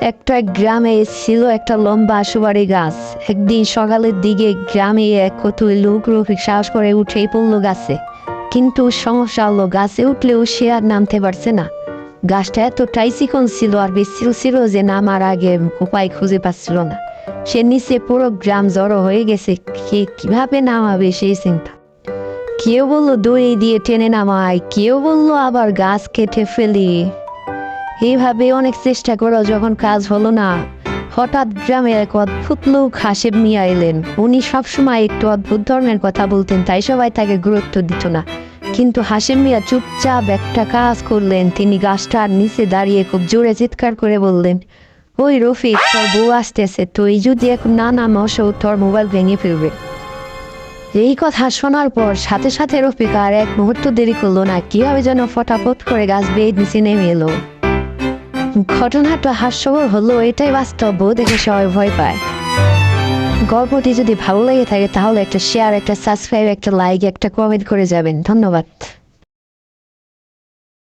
একটা গ্রামে ছিল একটা লম্বা সুপারি গাছ। একদিন সকালের দিকে গ্রামে এক কতুই লোক রফিক সাহস করে উঠেই পড়ল গাছে। কিন্তু সমস্যা হলো, গাছে উঠলেও সে আর নামতে পারছে না। গাছটা এতটাই চিকন ছিল আর বিচ্ছিল ছিল যে নামার আগে উপায় খুঁজে পাচ্ছিল না। সে নিচে পুরো গ্রাম জড়ো হয়ে গেছে, কে কীভাবে নামাবে সেই চিন্তা। কেউ বলল, দড়ি দিয়ে টেনে নামায়, কেউ বলল, আবার গাছ কেটে ফেলি। এইভাবে অনেক চেষ্টা করো যখন কাজ হলো না। হঠাৎ গ্রামের এক অদ্ভুত লোক হাসেব মিয়া এলেন উনি সবসময় একটু অদ্ভুত ধর্মের কথা বলতেন, তাই সবাই তাকে গুরুত্ব দিত না। কিন্তু হাসেম মিয়া চুপচাপ একটা কাজ করলেন। তিনি গাছটার নিচে দাঁড়িয়ে খুব জোরে চিৎকার করে বললেন, ওই রফিক, তোর বউ আসতেছে, তুই যদি এখন না নামস, ও তোর মোবাইল ভেঙে ফেলবে। এই কথা শোনার পর সাথে সাথে রফিক আর এক মুহূর্ত দেরি করল না। কীভাবে যেন ফটাফট করে গাছ বেয়ে নিচে নেমে এলো। ঘটনাটা হাস্যকর হলো এটাই বাস্তব দেখে সবাই ভয় পায়। গল্পটি যদি ভালো লেগে থাকে, তাহলে একটা শেয়ার একটা সাবস্ক্রাইব একটা লাইক একটা কমেন্ট করে যাবেন। ধন্যবাদ।